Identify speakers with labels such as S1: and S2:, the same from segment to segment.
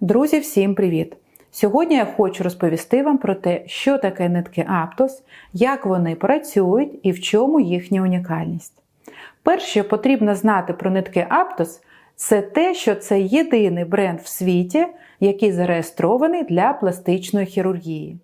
S1: Друзі, всім привіт! Сьогодні я хочу розповісти вам про те, що таке нитки Аптос, як вони працюють і в чому їхня унікальність. Перше, що потрібно знати про нитки Аптос, це те, що це єдиний бренд в світі, який зареєстрований для пластичної хірургії.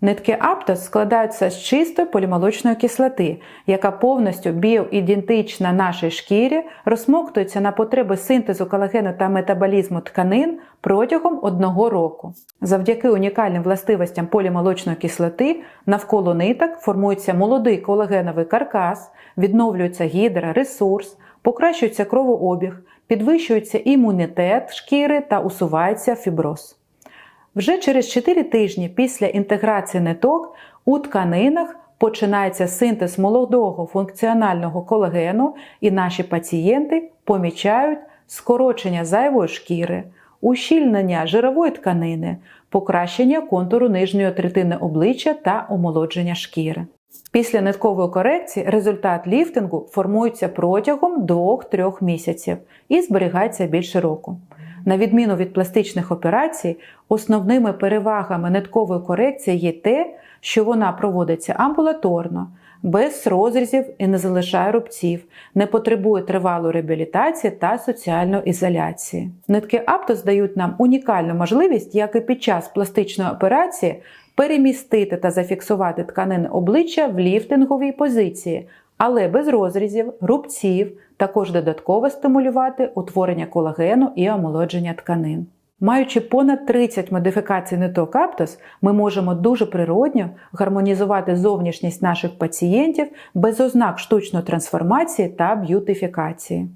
S1: Нитки Aptos складаються з чистої полімолочної кислоти, яка повністю біоідентична нашій шкірі, розсмоктується на потреби синтезу колагену та метаболізму тканин протягом одного року. Завдяки унікальним властивостям полімолочної кислоти навколо ниток формується молодий колагеновий каркас, відновлюється гідра, ресурс, покращується кровообіг, підвищується імунітет шкіри та усувається фіброз. Вже через 4 тижні після інтеграції ниток у тканинах починається синтез молодого функціонального колагену, і наші пацієнти помічають скорочення зайвої шкіри, ущільнення жирової тканини, покращення контуру нижньої третини обличчя та омолодження шкіри. Після ниткової корекції результат ліфтингу формується протягом 2-3 місяців і зберігається більше року. На відміну від пластичних операцій, основними перевагами ниткової корекції є те, що вона проводиться амбулаторно, без розрізів і не залишає рубців, не потребує тривалої реабілітації та соціальної ізоляції. Нитки Aptos дають нам унікальну можливість, як і під час пластичної операції, перемістити та зафіксувати тканини обличчя в ліфтинговій позиції, але без розрізів, рубців, також додатково стимулювати утворення колагену і омолодження тканин. Маючи понад 30 модифікацій ниток Aptos, ми можемо дуже природньо гармонізувати зовнішність наших пацієнтів без ознак штучної трансформації та б'ютифікації.